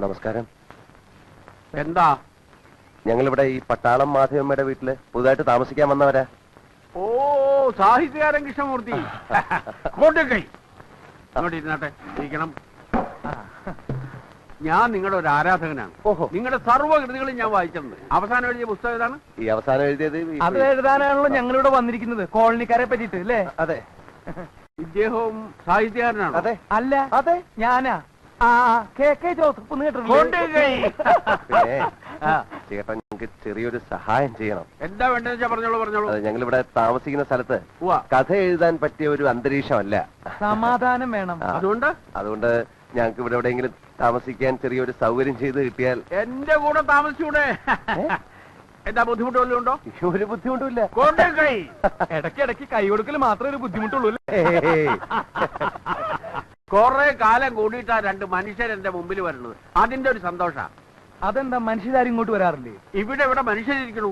നമസ്കാരം. എന്താ? ഞങ്ങളിവിടെ ഈ പട്ടാളം മാധവമ്മയുടെ വീട്ടിൽ പുതുതായിട്ട് താമസിക്കാൻ വന്നവരാ. ഓ സാഹിത്യകാരൻ കൃഷ്ണമൂർത്തി. കോട്ടക്കൈ അങ്ങോട്ട് ഇരുന്നാട്ടെ ഇരിക്കണം. ഞാൻ നിങ്ങളുടെ ഒരു ആരാധകനാണ്. ഓഹോ. നിങ്ങളുടെ സർവകൃതികളും ഞാൻ വായിച്ചിട്ടുണ്ട്. അവസാനം എഴുതിയ പുസ്തകം ഏതാണ്? ഈ അവസാനം എഴുതിയത് ഈ- അത് എഴുതാനാണല്ലോ ഞങ്ങളിവിടെ വന്നിരിക്കുന്നത്. കോളനിക്കാരെ പറ്റിട്ട് അല്ലേ? അതെ. ഇദ്ദേഹവും സാഹിത്യകാരനാണ്? അതെ. അല്ല. അതെ. ഞാനാ. ചേട്ടൻ ഞങ്ങൾക്ക് ചെറിയൊരു സഹായം ചെയ്യണം. എന്താ വേണ്ടതെന്ന് വെച്ചാ പറഞ്ഞോളൂ പറഞ്ഞോളൂ. ഞങ്ങൾ ഇവിടെ താമസിക്കുന്ന സ്ഥലത്ത് ഉവ്വ. കഥ എഴുതാൻ പറ്റിയ ഒരു അന്തരീക്ഷമല്ല. സമാധാനം വേണം. ആ. അതുകൊണ്ട്? അതുകൊണ്ട് ഞങ്ങൾക്ക് ഇവിടെ എവിടെയെങ്കിലും താമസിക്കാൻ ചെറിയൊരു സൗകര്യം ചെയ്ത് കിട്ടിയാൽ എന്റെ കൂടെ താമസിച്ചൂടെ? എന്താ ബുദ്ധിമുട്ട് വല്ലതും ഉണ്ടോ? ഒരു ബുദ്ധിമുട്ടുമില്ല. കോട്ടക്കൈ ഇടയ്ക്ക് ഇടയ്ക്ക് കൈ കൊടുക്കൽ മാത്രമേ ഒരു ബുദ്ധിമുട്ടുള്ളൂ അല്ലേ? ഏയ്. കുറെ കാലം കൂടിയിട്ടാ രണ്ട് മനുഷ്യർ എന്റെ മുമ്പിൽ വരുന്നത്. അതിന്റെ ഒരു സന്തോഷ. അതെന്താ മനുഷ്യരാരും ഇങ്ങോട്ട് വരാറില്ലേ? ഇവിടെ ഇവിടെ മനുഷ്യരിക്കണു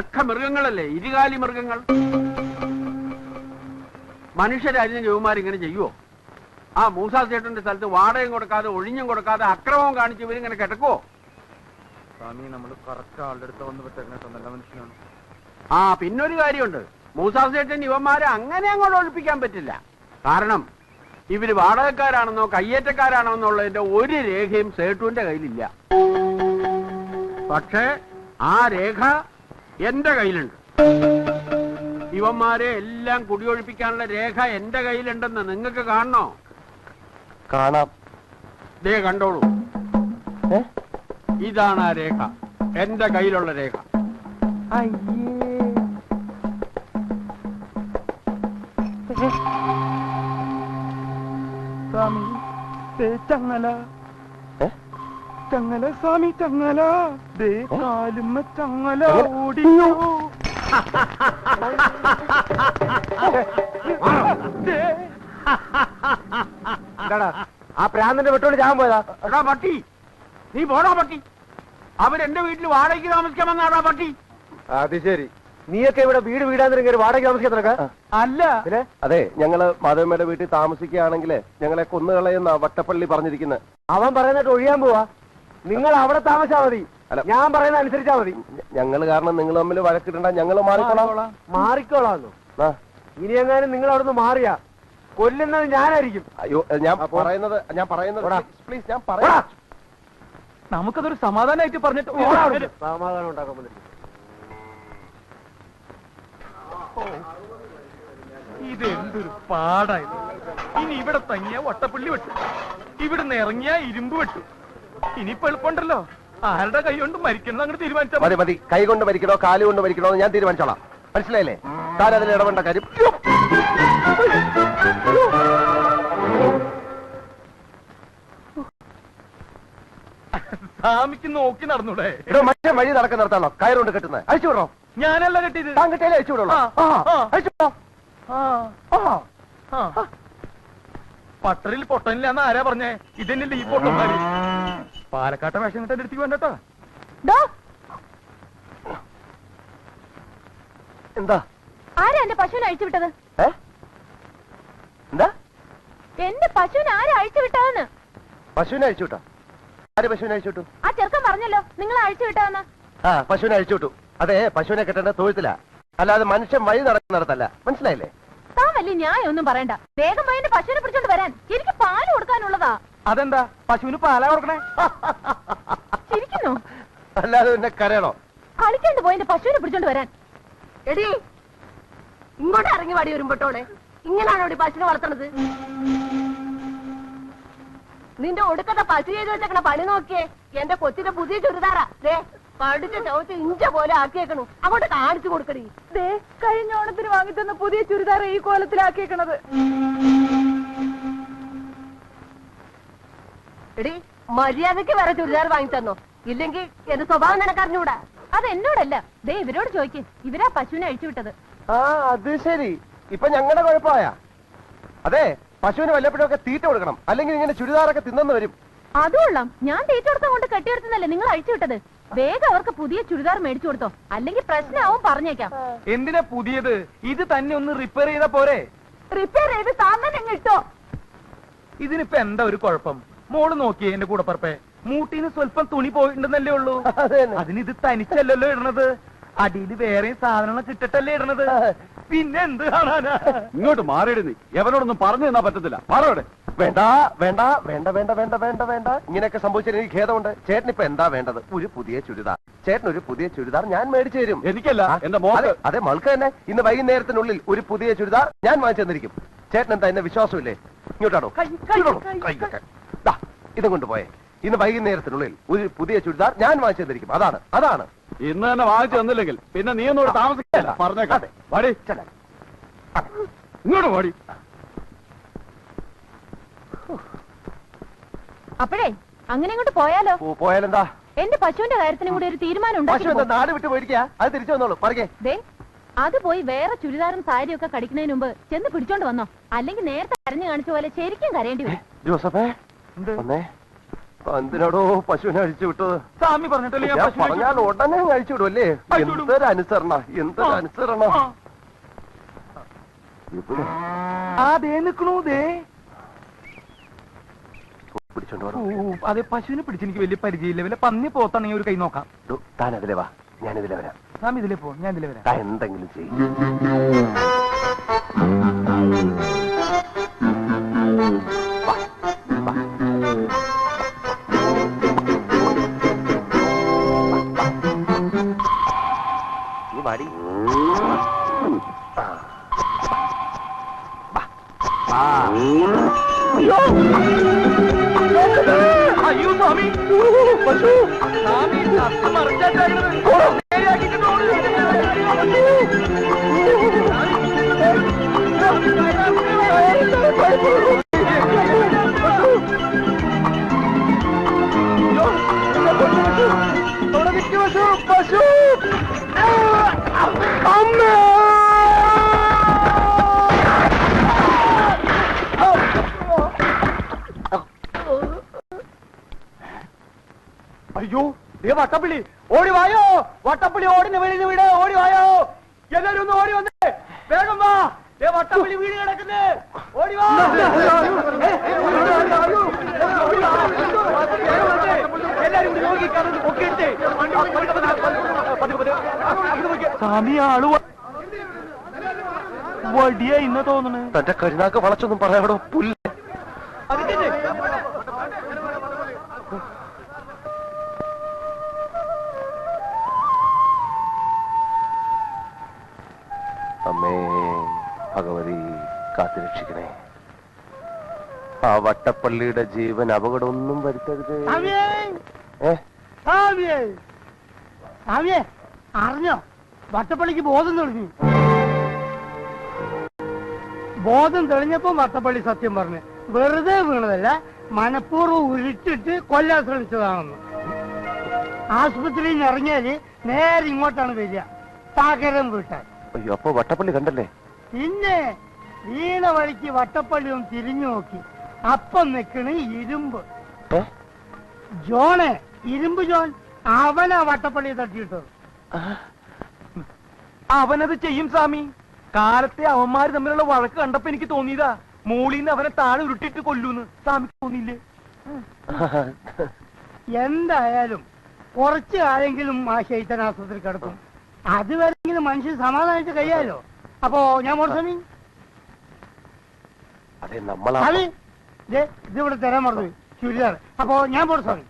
ഒക്കെ മൃഗങ്ങളല്ലേ ഇരുകാലി മൃഗങ്ങൾ. മനുഷ്യരായിരുന്നു ജോമാർ ഇങ്ങനെ ചെയ്യുവോ? ആ മൂസാ ചേട്ടന്റെ സ്ഥലത്ത് വാടകയും കൊടുക്കാതെ ഒഴിഞ്ഞും കൊടുക്കാതെ അക്രമവും കാണിച്ച് ഇവരിങ്ങനെ കിടക്കുവോ? സ്വാമി നമ്മൾ കറക്റ്റ് ആളുടെ അടുത്ത് വന്ന് വിട്ടേക്കണ നല്ല മനുഷ്യനാണ്. ആ പിന്നൊരു കാര്യമുണ്ട്. മൂസാ ചേട്ടൻ ഇവന്മാരെ അങ്ങനെ അങ്ങോട്ട് ഒഴിപ്പിക്കാൻ പറ്റില്ല. കാരണം ഇവർ വാടകക്കാരാണെന്നോ കയ്യേറ്റക്കാരാണോ എന്നുള്ളതിന്റെ ഒരു രേഖയും സേട്ടുവിന്റെ കയ്യിലില്ല. പക്ഷേ ആ രേഖ എന്റെ കയ്യിലുണ്ട്. ഇവന്മാരെ എല്ലാം കുടിയൊഴിപ്പിക്കാനുള്ള രേഖ എന്റെ കയ്യിലുണ്ടെന്ന് നിങ്ങൾക്ക് കാണണോ? കാണാം. ദേ കണ്ടോളൂ. ഇതാണ് ആ രേഖ. എന്റെ കയ്യിലുള്ള രേഖ. അയ്യേ. ദേ ചങ്ങല? ചങ്ങല സ്വാമി ചങ്ങല. ദേ കാലുമ്മ ചങ്ങല? ഓടിയോ. ആ പ്രാന്തിന്റെ വെട്ടോട് ഞാൻ പോയതാ? എടാ പട്ടി നീ പോടാ പട്ടി. അവരെന്റെ വീട്ടിൽ വാടകയ്ക്ക് താമസിക്കാൻ വന്നാടാ പട്ടി. അത് ശരി. നീയൊക്കെ ഇവിടെ വീട് വീടാന്നിരിക്കും വാടക താമസിക്കാത്ത അല്ല. അതെ ഞങ്ങൾ മാധവമ്മയുടെ വീട്ടിൽ താമസിക്കുകയാണെങ്കിൽ ഞങ്ങളെ കൊന്നുകളയുന്ന വട്ടപ്പള്ളി പറഞ്ഞിരിക്കുന്നത് അവൻ പറയുന്നിട്ട് ഒഴിയാൻ പോവാ. നിങ്ങൾ അവിടെ താമസിച്ചാ മതി. അല്ല. ഞാൻ പറയുന്ന അനുസരിച്ചാ മതി. ഞങ്ങൾ കാരണം നിങ്ങൾ തമ്മിൽ വഴക്കിടണ്ട ഞങ്ങൾ മാറിക്കോളാം. മാറിക്കോളാം. മാറിക്കോളാന്നു. ഇനി എങ്ങാനും നിങ്ങൾ അവിടുന്ന് മാറിയാ. കൊല്ലുന്നത് ഞാനായിരിക്കും. അയ്യോ ഞാൻ പറയുന്നത് ഞാൻ പറയുന്നത്. പ്ലീസ് ഞാൻ പറയാം. നമുക്കതൊരു സമാധാനമായിട്ട് പറഞ്ഞിട്ട്. സമാധാനം ഉണ്ടാക്കാൻ വന്നിരിക്കും ഇത് എന്തൊരു പാടായത് ഇനി ഇവിടെ തങ്ങിയ വട്ടപ്പള്ളി വെട്ടു. ഇവിടുന്ന് ഇറങ്ങിയ ഇരുമ്പ് വെട്ടു. ഇനിയിപ്പോ എളുപ്പമുണ്ടല്ലോ. ആരുടെ കൈ കൊണ്ട് മരിക്കണം അങ്ങനെ തീരുമാനിച്ചാൽ മതി. മതി കൈ കൊണ്ട് മരിക്കണോ കാൽ കൊണ്ട് മരിക്കണോ എന്ന് ഞാൻ തീരുമാനിച്ചോളാം. മനസ്സിലായില്ലേ? താൻ അതിൽ ഇടപെടേണ്ട. കാര്യം! സ്വാമിക്ക് നോക്കി നടന്നൂടെ. ഇവിടെ മറ്റേ വഴി നടക്കുന്നിടത്താണോ കയറുകൊണ്ട് കെട്ടുന്നത്. അഴിച്ചു വിടണോ? ഞാനല്ല കെട്ടിയത്. താൻ കിട്ടിയാലേ അയച്ചു വിടുള്ളൂ. ആ, ആ, എന്ന്. പട്ടറിൽ പൊട്ടനില്ലാന്ന് ആരാ പറഞ്ഞേ? ഇതന്നെയല്ലേ ഈ പൊട്ടന്മാര്. പാലക്കാട്ടെ വേഷം കിട്ടാൻ എടുത്തേക്ക് വേണ്ടട്ടോ എന്താ? ആരാ എന്റെ പശുവിനെ അഴിച്ചു വിട്ടത്? ഏ? എന്താ? എന്റെ പശുവിനെ ആരാ അഴിച്ചു വിട്ടതെന്ന്? പശുവിനെ അഴിച്ചു വിട്ടോ? ആര് പശുവിനെ അഴിച്ചു വിട്ടു? ആ ചെറുക്കൻ പറഞ്ഞല്ലോ നിങ്ങളെ അഴിച്ചു വിട്ടതെന്ന് ആ പശുവിനെ അഴിച്ചു വിട്ടു. അതെ പശുവിനെ കെട്ടേണ്ട തൊഴുത്തില്ല അല്ലാതെ മനുഷ്യൻ വഴി നടക്കുന്ന നടത്തല്ല. മനസ്സിലായില്ലേ? താൻ വലിയ ന്യായം ഒന്നും പറയണ്ട. വേഗം എന്റെ പശുവിനെ പിടിച്ചോണ്ട് വരാൻ. എനിക്ക് പാൽ കൊടുക്കാനുള്ളതാ. അതെന്താ? പശുവിന് പാലാ കൊടുക്കണേ? ചിരിക്കുന്നു. അല്ലാതെ പിന്നെ കരയണോ? കളിക്കാണ്ട് പോയിന്റെ പശുവിനെ പിടിച്ചോണ്ട് വരാൻ. എടി ഇങ്ങോട്ട് ഇറങ്ങി വാടി വരുമ്പോട്ടോടെ ഇങ്ങനാണോ ഈ പശുവിനെ വളർത്തണത്? നിന്റെ ഒടുക്കത്തെ പശു ചെയ്ത് വെച്ചേക്കണ പണി നോക്കിയേ. എന്റെ കൊച്ചിന്റെ പുതിയ ചുരിദാറാ. ദേ പഠിച്ച ചവിട്ട് ഇഞ്ച പോലെ ആക്കിയേക്കണു. അങ്ങോട്ട് കാണിച്ചു കൊടുക്കടി. ദേ കഴിഞ്ഞ ഓണത്തിന് വാങ്ങിത്തന്ന പുതിയ ചുരിദാർ ഈ കോലത്തിലാക്കിയേക്കണത്. എടി മര്യാദയ്ക്ക് വേറെ ചുരിദാർ വാങ്ങിത്തന്നോ. ഇല്ലെങ്കിൽ എന്റെ സ്വഭാവം നിനക്കറിഞ്ഞൂടാ അത് എന്നോടല്ല. ദേ ഇവരോട് ചോദിക്ക്. ഇവരാ പശുവിനെ അഴിച്ചു വിട്ടത്. ആ അത് ശരി. ഇപ്പൊ ഞങ്ങളുടെ കുഴപ്പമായ. അതെ പശുവിന് വല്ലപ്പോഴൊക്കെ തീറ്റ കൊടുക്കണം. അല്ലെങ്കിൽ ഇങ്ങനെ ചുരിദാറൊക്കെ തിന്നെന്ന് വരും. അതുകൊള്ളാം. ഞാൻ തീറ്റ കൊണ്ട് കെട്ടിയെടുത്തല്ലേ നിങ്ങൾ അഴിച്ചു വിട്ടത്? വേഗം അവർക്ക് പുതിയ ചുരിദാർ മേടിച്ചു കൊടുത്തോ. അല്ലെങ്കിൽ പ്രശ്നമാവും പറഞ്ഞേക്കാം. എന്തിനാ പുതിയത്? ഇത് തന്നെ ഒന്ന് റിപ്പയർ ചെയ്താ പോരെ? റിപ്പയർ ചെയ്ത് താൻ തന്നെ ഇതിനിപ്പോ എന്താ ഒരു കുഴപ്പം? മോൾ നോക്കിയേ എന്റെ കൂടെ പറപ്പേ. മൂട്ടിന് സ്വല്പം തുണി പോയിട്ടുണ്ടെന്നല്ലേ ഉള്ളൂ. അതിന് ഇത് തനിച്ചല്ലല്ലോ ഇടണത്. അടിയിൽ വേറെ സാധനങ്ങൾ കിട്ടട്ടല്ലേ ഇടണത്. പിന്നെ എന്ത് കാണാനാ? ഇങ്ങോട്ട് മാറിയിട് നീ. എവനോടൊന്നും പറഞ്ഞു തന്നാ പറ്റത്തില്ല. പറയുടെ വേണ്ട വേണ്ട വേണ്ട വേണ്ട വേണ്ട വേണ്ട വേണ്ട. ഇങ്ങനെയൊക്കെ സംഭവിച്ചാൽ എനിക്ക് ഖേദമുണ്ട്. ചേട്ടൻ ഇപ്പൊ എന്താ വേണ്ടത്? ഒരു പുതിയ ചുരിദാർ. ചേട്ടൻ ഒരു പുതിയ ചുരിദാർ ഞാൻ മേടിച്ചു തരും. എനിക്കല്ല എന്റെ മോക്ക്. അതെ, മൾക്ക് തന്നെ. ഇന്ന് വൈകുന്നേരത്തിനുള്ളിൽ ഒരു പുതിയ ചുരിദാർ ഞാൻ വാങ്ങിച്ചു തന്നിരിക്കും. ചേട്ടൻ എന്താ എന്നെ വിശ്വാസമില്ലേ? ഇങ്ങോട്ടാണോ? ഇതും കൊണ്ടുപോയേ. ഇന്ന് വൈകുന്നേരത്തിനുള്ളിൽ ഒരു പുതിയ ചുരിദാർ ഞാൻ വാങ്ങിച്ചു തന്നിരിക്കും. അതാണ് അതാണ്. ഇന്ന് തന്നെ വാങ്ങിച്ചു തന്നില്ലെങ്കിൽ പിന്നെ നീ ഒന്നോട് താമസിക്കില്ല. പറഞ്ഞേക്കാം. ഇങ്ങോട്ട് വാടി. അപ്പോഴേ അങ്ങനെ ഇങ്ങോട്ട് പോയാലോ പോയാലെന്താ? എന്റെ പശുവിന്റെ കാര്യത്തിനും കൂടി ഒരു തീരുമാനം നാട് വിട്ട് പോയിരിക്കാ അത് തിരിച്ചു വന്നോളൂ. ദേ അത് പോയി വേറെ ചുരിദാറും സാരിയും ഒക്കെ കടിക്കുന്നതിന് മുമ്പ് ചെന്ന് പിടിച്ചോണ്ട് വന്നോ. അല്ലെങ്കിൽ നേരത്തെ കരഞ്ഞു കാണിച്ച പോലെ ശരിക്കും കരയേണ്ടി വരും. ജോസഫേ എന്തിനാടോ പശുവിനെ അഴിച്ചു വിട്ടത്? സ്വാമി പറഞ്ഞിട്ടല്ലേ പറഞ്ഞാൽ ഉടനെ കഴിച്ചു വിടുമല്ലേ അഴിച്ചു വിടും. എന്തൊരു അനുസരണ എന്തൊരു. അനുസരണ ആ. ആ ദേ നിക്കണു ദേ. പിടിച്ചോണ്ട് ഓ, അതെ പശുവിനെ പിടിച്ച് എനിക്ക് വലിയ പരിചയമില്ല. വല്ല പന്നി പോത്താണെങ്കിൽ ഒരു കൈ നോക്കാം. താൻ അതിലെ വാ. ഞാൻ ഇതിലെ വരാം. സ്വാമി ഇതിലേ പോ ഞാൻ ഇതിലേ വരാം. താൻ എന്തെങ്കിലും ചെയ്യും. നീ വാടി. ആ. വാ. വാ. അയ്യോ സ്വാമി. പശു. സ്വാമി ചത്ത് മറിച്ചാട്ടായിരുന്നത്. നേരെയാക്കിയിട്ട് ദേ വട്ടപ്പിള്ളി ഓടി വായോ? വട്ടപ്പിളി ഓടിന് വെളിയിൽ വീട്. ഓടി വായോ? എല്ലാരും ഒന്ന് ഓടി വന്നേ. വേഗം വാ. വട്ടപ്പിളി വീട് കിടക്കുന്നേ. ഓടി വാ. സ്വാമി ആൾ വടിയ ഇന്ന് തോന്നണേ. തന്റെ കരുനാക്ക് വളച്ചൊന്നും പറയാടോ പുല്ല് അമ്മേ ഭഗവതി കാത്തുരക്ഷിക്കണേ ആ വട്ടപ്പള്ളിയുടെ ജീവൻ അപകടമൊന്നും വരുത്തരുത്. അറിഞ്ഞോ? വട്ടപ്പള്ളിക്ക് ബോധം തെളിഞ്ഞു. ബോധം തെളിഞ്ഞപ്പോ വട്ടപ്പള്ളി സത്യം പറഞ്ഞു. വെറുതെ വീണതല്ല മനഃപൂർവം ഉരുട്ടിട്ട് കൊല്ലാൻ ശ്രമിച്ചതാണെന്ന്. ആശുപത്രിയിൽ നിന്ന് ഇറങ്ങിയാൽ നേരെ ഇങ്ങോട്ടാണ് വരിക. താകരം വീട്ടാൻ. അയ്യോ അപ്പൊ വട്ടപ്പള്ളി കണ്ടല്ലേ? പിന്നെ വീണ വഴിക്ക് വട്ടപ്പള്ളി ഒന്ന് തിരിഞ്ഞു നോക്കി. അപ്പം നിക്കണ് ഇരുമ്പ്. ജോണേ ഇരുമ്പ് ജോൺ അവനാ വട്ടപ്പള്ളി തട്ടിയിട്ടത്. അവനത് ചെയ്യും സ്വാമി. കാലത്തെ അവന്മാര് തമ്മിലുള്ള വഴക്ക് കണ്ടപ്പോ എനിക്ക് തോന്നിയതാ. മൂളിന്ന് അവനെ താഴെ ഉരുട്ടിട്ട് കൊല്ലൂന്ന്. സ്വാമിക്ക് തോന്നിയില്ലേ? എന്തായാലും കുറച്ച് ആരെങ്കിലും ആ ശൈത്തൻ ആസ്പത്രി കിടക്കും അതുവരെങ്കിലും മനുഷ്യൻ സമാധാനിച്ച് കഴിയാലോ? അപ്പോ ഞാൻ സ്വാമി. അതെ നമ്മളാ സ്വാമി ഇത് ഇതിവിടെ തരാൻ മറന്നു ചുരിദാർ. അപ്പോ ഞാൻ പോട്ടെ സ്വാമി.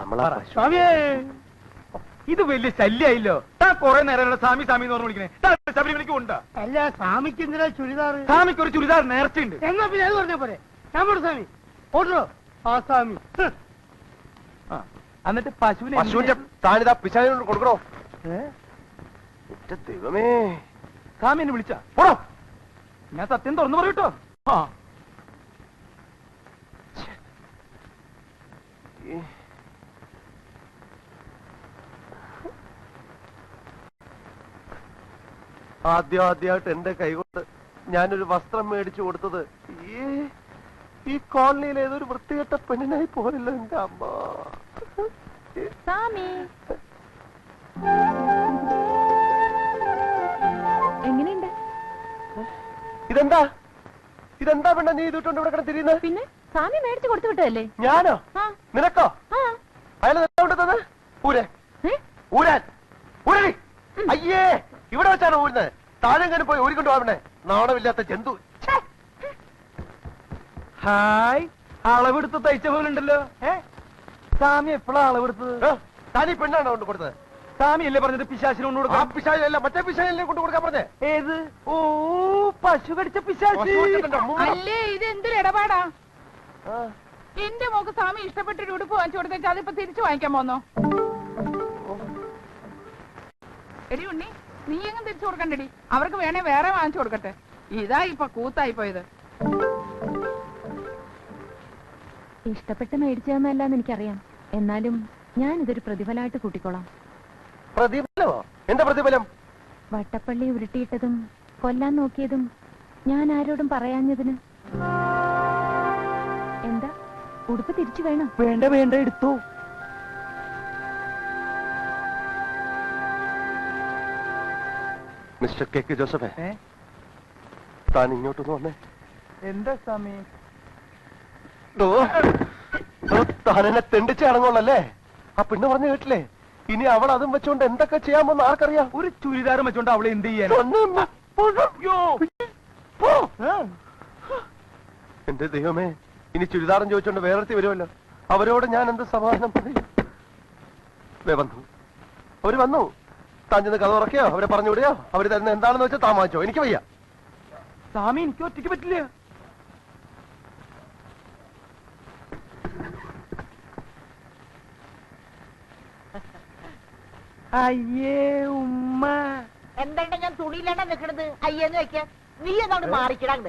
നമ്മളാ സ്വാമിയേ. ഇത് വലിയ ശല്യായില്ലോ. താൻ കൊറേ നേരം സ്വാമി സ്വാമി എന്ന് പറഞ്ഞു വിളിക്കണേ ശബരി ശബരിമലയ്ക്ക് കൊണ്ടാ അല്ല സ്വാമിക്ക് എന്തിനാ ചുരിദാർ? സ്വാമിക്ക് ഒരു ചുരിദാർ നേർച്ചയുണ്ട്. എന്നാ പിന്നെ അത് പറഞ്ഞ പോരെ? ഞാൻ പോട്ടെ സ്വാമി. ഓട്ടോ. ആ സ്വാമി. ആ, എന്നിട്ട് പശുവിനെ പശുവിന്റെ താനിതാ പിശാചിനോട് കൊടുക്കണോ? ദൈവമേ. സ്വാമി എന്നെ വിളിച്ച. പോടോ. ഞാൻ സത്യം തുറന്നു പറയൂട്ടോ ആ. ആദ്യം ആദ്യമായിട്ട് എന്റെ കൈകൊണ്ട് ഞാനൊരു വസ്ത്രം മേടിച്ചു കൊടുത്തത് ഈ ഈ കോളനിയിൽ ഏതൊരു വൃത്തികെട്ട പെണ്ണിനായി പോരല്ലോ എന്റെ അമ്മ. സ്വാമി. ഇതെന്താ? ഇതെന്താ പെണ്ണ നീ ഇതിട്ടുണ്ട് ഇവിടെ കിടന്ന് തിരിയുന്നത് പിന്നെ സ്വാമി മേടിച്ചു കൊടുത്തു വിട്ടതല്ലേ? ഞാനോ? ആ. നിനക്കോ? ആ. അയാൾ കൊണ്ടത് ഊരേ. ഏ? ഊരാൻ. ഊരടി. അയ്യേ ഇവിടെ വെച്ചാണ് ഊരുന്നത്. താഴെങ്ങനെ പോയി ഊരിക്കൊണ്ട് പോകണേ നാണമില്ലാത്ത ജന്തു. ഛേ. ഹായ്. അളവെടുത്ത് തയ്ച്ച പോലുണ്ടല്ലോ ഏ? സ്വാമി എപ്പോഴാ അളവെടുത്തത്? ഏ, ഈ പെണ്ണാണോ കൊണ്ട് കൊടുത്തത്? സ്വാമി അല്ലേ പറഞ്ഞത് പിശാശിന് കൊണ്ട് ആ കൊടുക്കാം പിശാചല്ല മറ്റേ പിശാചല്ലേ കൊണ്ട് കൊടുക്കാൻ പറഞ്ഞേ? ഏത്? ഓ പശു കടിച്ച പിശാശി. അല്ലേ ഇത് എന്തൊരു ഇടപാടാ. എന്റെ മോക്ക് സ്വാമി ഇഷ്ടപ്പെട്ടൊരു ഉടുപ്പ് വാങ്ങിച്ചു കൊടുത്തേച്ചാൽ അതിപ്പോ തിരിച്ചു വാങ്ങിക്കാൻ പോന്നോ? എടി ഉണ്ണി നീ എങ്ങും തിരിച്ചു കൊടുക്കണ്ടടി. അവർക്ക് വേണേ വേറെ വാങ്ങിച്ചു കൊടുക്കട്ടെ. ഇതാ ഇപ്പൊ കൂത്തായി പോയത്. ഇഷ്ടപ്പെട്ട് മേടിച്ചതെന്നല്ലാന്ന് എനിക്കറിയാം. എന്നാലും ഞാൻ ഇതൊരു പ്രതിഫലമായിട്ട് കൂട്ടിക്കോളാം. പ്രതിഫലമോ? എന്താ പ്രതിഫലം? വട്ടപ്പള്ളി ഉരുട്ടിയിട്ടതും കൊല്ലാൻ നോക്കിയതും ഞാൻ ആരോടും പറയാഞ്ഞതിന്. എന്താ? ഉടുപ്പ് തിരിച്ചു വേണം. വേണ്ട വേണ്ട എടുത്തു. മിസ്റ്റർ കെ കെ ജോസഫേ താൻ ഇങ്ങോട്ടൊന്ന് വന്നേ. എന്താ സ്വാമി? താൻ എന്നെ തെണ്ടിച്ച് അടങ്ങുള്ളല്ലേ ആ പെണ്ണ് പറഞ്ഞു കേട്ടില്ലേ? ഇനി അവൾ അതും വെച്ചോണ്ട് എന്തൊക്കെ ചെയ്യാമെന്ന് ആർക്കറിയാം? ഒരു ചുരിദാരം വെച്ചോണ്ട് അവളെ എന്ത് ചെയ്യാൻ. എന്റെ ദൈവമേ ഇനി ചുരിദാരം ചോദിച്ചോണ്ട് വേറെത്തി വരുമല്ലോ. അവരോട് ഞാൻ എന്ത് സമാധാനം പറയും? വന്നു. അവർ വന്നു. താൻ ചെന്ന് കഥ ഉറക്കിയോ? അവരെ പറഞ്ഞു വിടുകയോ? അവർ തരുന്ന എന്താണെന്ന് വെച്ചാൽ താൻ വാങ്ങിച്ചോ. എനിക്ക് വയ്യ. സ്വാമി എനിക്ക് ഒറ്റയ്ക്ക് പറ്റില്ല. അയ്യേ ഉമ്മ. എന്താ ഞാൻ തുണിയിലാണ് നിൽക്കണത് അയ്യെന്ന് വെക്കാൻ നീ എന്നോട് മാറിക്കിടാണ്ട്